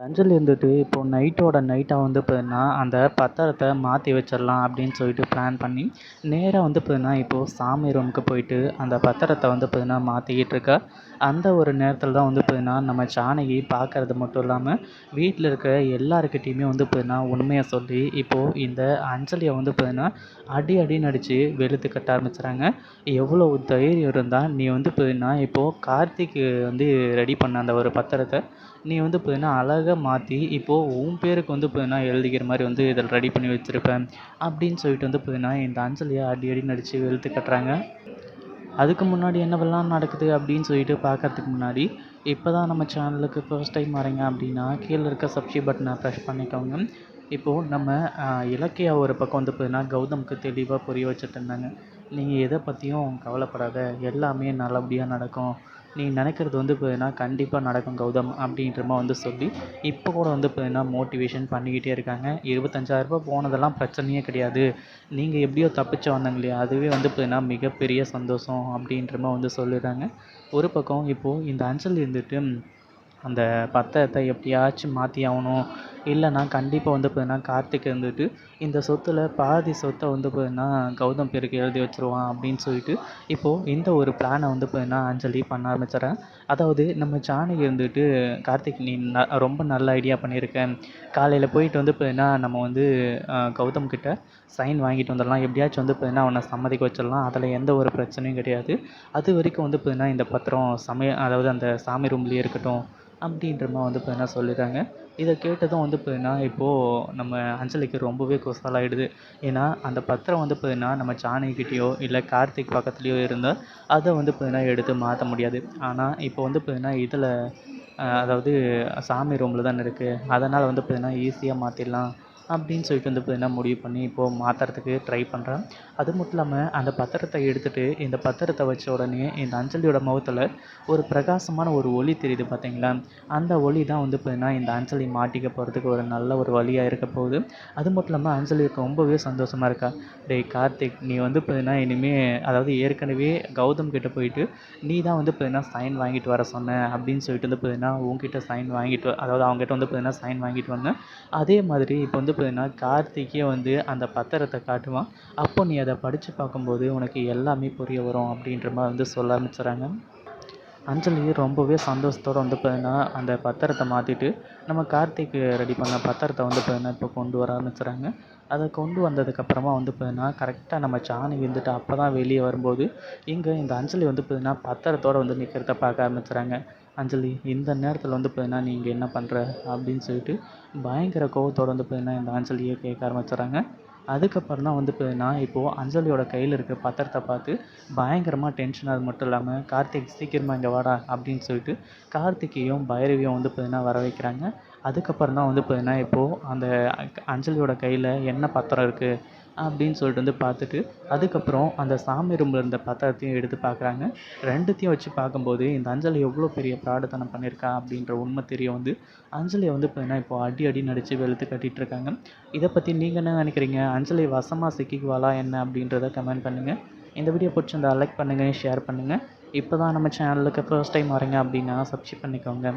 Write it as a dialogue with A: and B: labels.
A: அஞ்சலி இருந்துட்டு இப்போது நைட்டோட நைட்டாக வந்து பார்த்தீங்கன்னா அந்த பத்திரத்தை மாற்றி வச்சிடலாம் அப்படின்னு சொல்லிட்டு பிளான் பண்ணி நேராக வந்து பார்த்தீங்கன்னா இப்போது சாமி ரூமுக்கு போயிட்டு அந்த பத்திரத்தை வந்து பார்த்திங்கன்னா மாற்றிக்கிட்டு இருக்கா. அந்த ஒரு நேரத்தில் தான் வந்து பார்த்தீங்கன்னா நம்ம ஜானகி பார்க்குறது மட்டும் இல்லாமல் வீட்டில் இருக்க எல்லாருக்கிட்டேயுமே வந்து பார்த்தீங்கன்னா உண்மையை சொல்லி இப்போது இந்த அஞ்சலியை வந்து பார்த்திங்கன்னா அடி அடி நடித்து வெளுத்து கட்ட ஆரம்பிச்சுறாங்க. எவ்வளோ தைரியம் இருந்தால் நீ வந்து பார்த்தீங்கன்னா இப்போது கார்த்திக்கு வந்து ரெடி பண்ண அந்த ஒரு பத்திரத்தை நீ வந்து பார்த்தீங்கன்னா அழகாக மாற்றி இப்போது உன் பேருக்கு வந்து பார்த்தீங்கன்னா எழுதிக்கிற மாதிரி வந்து இதில் ரெடி பண்ணி வச்சுருப்பேன் அப்படின்னு சொல்லிட்டு வந்து பார்த்தீங்கன்னா இந்த அஞ்சலியை அடி அடி நடித்து வெளுத்து கட்டுறாங்க. அதுக்கு முன்னாடி என்னவெல்லாம் நடக்குது அப்படின்னு சொல்லிட்டு பார்க்கறதுக்கு முன்னாடி இப்போ தான் நம்ம சேனலுக்கு ஃபர்ஸ்ட் டைம் வரீங்க அப்படின்னா கீழே இருக்க சப்ஸ்கிரைப் பட்டனை ப்ரெஷ் பண்ணிக்கோங்க. இப்போது நம்ம இலக்கியா ஒரு பக்கம் வந்து பார்த்தீங்கன்னா கௌதமுக்கு தெளிவாக புரிய வச்சுட்டு இருந்தாங்க. நீங்கள் எதை பற்றியும் கவலைப்படாத எல்லாமே நல்லபடியாக நடக்கும். நீ நினைக்கிறது வந்து பார்த்தீங்கன்னா கண்டிப்பாக நடக்கும் கௌதம் அப்படின்ற மாதிரி வந்து சொல்லி இப்போ கூட வந்து பார்த்தீங்கன்னா மோட்டிவேஷன் பண்ணிக்கிட்டே இருக்காங்க. இருபத்தஞ்சாயிரரூபா போனதெல்லாம் பிரச்சனையே கிடையாது. நீங்கள் எப்படியோ தப்பிச்சு வந்தாங்க இல்லையா அதுவே வந்து பார்த்தீங்கன்னா மிகப்பெரிய சந்தோஷம் அப்படின்ற மாதிரி வந்து சொல்லிடுறாங்க. ஒரு பக்கம் இப்போது இந்த அஞ்சல் இருந்துட்டு அந்த பத்திரத்தை எப்படியாச்சும் மாற்றி ஆகணும். இல்லைன்னா கண்டிப்பாக வந்து பார்த்தீங்கன்னா கார்த்திக் இருந்துட்டு இந்த சொத்தில் பாதி சொத்தை வந்து பார்த்திங்கன்னா கௌதம் பேருக்கு எழுதி வச்சுருவான் அப்படின்னு சொல்லிட்டு இப்போது இந்த ஒரு பிளானை வந்து பார்த்தீங்கன்னா அஞ்சலி பண்ண ஆரம்பிச்சிடறேன். அதாவது நம்ம ஜானகி இருந்துட்டு கார்த்திக் நீ ந ரொம்ப நல்ல ஐடியா பண்ணியிருக்கேன் காலையில் போயிட்டு வந்து பார்த்தீங்கன்னா நம்ம வந்து கௌதம் கிட்ட சைன் வாங்கிட்டு வந்துடலாம். எப்படியாச்சும் வந்து பார்த்தீங்கன்னா அவனை சம்மதிக்க வச்சிடலாம். அதில் எந்த ஒரு பிரச்சனையும் கிடையாது. அது வரைக்கும் வந்து பார்த்தீங்கன்னா இந்த பத்திரம் சமய அதாவது அந்த சாமி ரூம்லேயே இருக்கட்டும் அப்படின்ற மாதிரி வந்து பார்த்தீங்கன்னா சொல்லிடுறாங்க இதை கேட்டதும் வந்து பார்த்தீங்கன்னா இப்போது நம்ம அஞ்சலிக்கு ரொம்பவே குசாலாகிடுது ஏன்னா அந்த பத்திரம் வந்து பார்த்தீங்கன்னா நம்ம ஜானகிட்டேயோ இல்லை கார்த்திக் பக்கத்துலேயோ இருந்தால் அதை வந்து பார்த்தீங்கன்னா எடுத்து மாற்ற முடியாது. ஆனால் இப்போ வந்து பார்த்தீங்கன்னா இதில் அதாவது சாமி ரூமில் தானே இருக்குது அதனால் வந்து பார்த்தீங்கன்னா ஈஸியாக மாற்றிடலாம் அப்படின்னு சொல்லிட்டு வந்து பார்த்தீங்கன்னா முடிவு பண்ணி இப்போது மாற்றுறதுக்கு ட்ரை பண்ணுறேன் அது மட்டும் இல்லாமல் அந்த பத்திரத்தை எடுத்துகிட்டு இந்த பத்திரத்தை வச்ச உடனே இந்த அஞ்சலியோட முகத்தில் ஒரு பிரகாசமான ஒரு ஒளி தெரியுது பார்த்தீங்களா அந்த ஒளி தான் வந்து பார்த்திங்கன்னா இந்த அஞ்சலி மாட்டிக்க போகிறதுக்கு ஒரு நல்ல ஒரு வழியாக இருக்க போகுது. அது மட்டும் இல்லாமல் அஞ்சலி ரொம்பவே சந்தோஷமாக இருக்கா? டேய் கார்த்திக் நீ வந்து பார்த்தீங்கன்னா இனிமேல் அதாவது ஏற்கனவே கௌதம் கிட்டே போயிட்டு நீ தான் வந்து பார்த்தீங்கன்னா சைன் வாங்கிட்டு வர சொன்ன அப்படின்னு சொல்லிட்டு வந்து பார்த்தீங்கன்னா உங்ககிட்ட சைன் வாங்கிட்டு அதாவது அவங்ககிட்ட வந்து பார்த்தீங்கன்னா சைன் வாங்கிட்டு வந்தேன். அதே மாதிரி இப்போ வந்து பார்த்தீங்கன்னா கார்த்திக்கே வந்து அந்த பத்திரத்தை காட்டுவான். அப்போ நீ அதை படித்து பார்க்கும்போது உனக்கு எல்லாமே புரிய வரும் அப்படின்ற மாதிரி வந்து சொல்ல ஆரம்பிச்சுறாங்க அஞ்சலி ரொம்பவே சந்தோஷத்தோடு வந்து பார்த்தீங்கன்னா அந்த பத்திரத்தை மாற்றிட்டு நம்ம கார்த்திக் ரெடி பண்ண பத்திரத்தை வந்து பார்த்தீங்கன்னா இப்போ கொண்டு வர ஆரம்பிச்சுறாங்க அதை கொண்டு வந்ததுக்கப்புறமா வந்து பார்த்தீங்கன்னா கரெக்டாக நம்ம சாணி இருந்துட்டு அப்போ தான் வெளியே வரும்போது இங்கே இந்த அஞ்சலி வந்து பார்த்தீங்கன்னா பத்திரத்தோடு வந்து நிற்கிறத பார்க்க ஆரம்பிச்சுறாங்க அஞ்சலி இந்த நேரத்தில் வந்து பார்த்தீங்கன்னா நீங்கள் என்ன பண்ணுற அப்படின்னு சொல்லிட்டு பயங்கர கோவத்தோடு வந்து பார்த்தீங்கன்னா இந்த அஞ்சலியை கேட்க ஆரம்பிச்சிட்றாங்க. அதுக்கப்புறம் தான் வந்து பார்த்தீங்கன்னா இப்போது அஞ்சலியோட கையில் இருக்க பத்திரத்தை பார்த்து பயங்கரமாக டென்ஷன் அது மட்டும் இல்லாமல் கார்த்திக் சீக்கிரமாக இங்கே வாடா அப்படின்னு சொல்லிட்டு கார்த்திகையும் பைரவியும் வந்து பார்த்தீங்கன்னா வர வைக்கிறாங்க. அதுக்கப்புறம் தான் வந்து பார்த்தீங்கன்னா இப்போது அந்த அஞ்சலியோட கையில் என்ன பத்திரம் இருக்குது அப்படின்னு சொல்லிட்டு வந்து பார்த்துட்டு அதுக்கப்புறம் அந்த சாமி ரூமில் இருந்த பத்திரத்தையும் எடுத்து பார்க்குறாங்க. ரெண்டுத்தையும் வச்சு பார்க்கும்போது இந்த அஞ்சலி எவ்வளோ பெரிய பிராடத்தனம் பண்ணியிருக்கா அப்படின்ற உண்மை தெரிய வந்து அஞ்சலியை வந்து பார்த்தீங்கன்னா இப்போ அடி அடி நடித்து வெளுத்து கட்டிகிட்டு இருக்காங்க. இதை பற்றி நீங்கள் என்ன நினைக்கிறீங்க? அஞ்சலி வசமாக சிக்கிக்குவாளா என்ன அப்படின்றத கமெண்ட் பண்ணுங்கள் இந்த வீடியோ பிடிச்சிருந்தா லைக் பண்ணுங்கள் ஷேர் பண்ணுங்கள் இப்போ தான் நம்ம சேனலுக்கு ஃபர்ஸ்ட் டைம் வரீங்க அப்படின்னா சப்ஸ்கிரைப் பண்ணிக்கோங்க.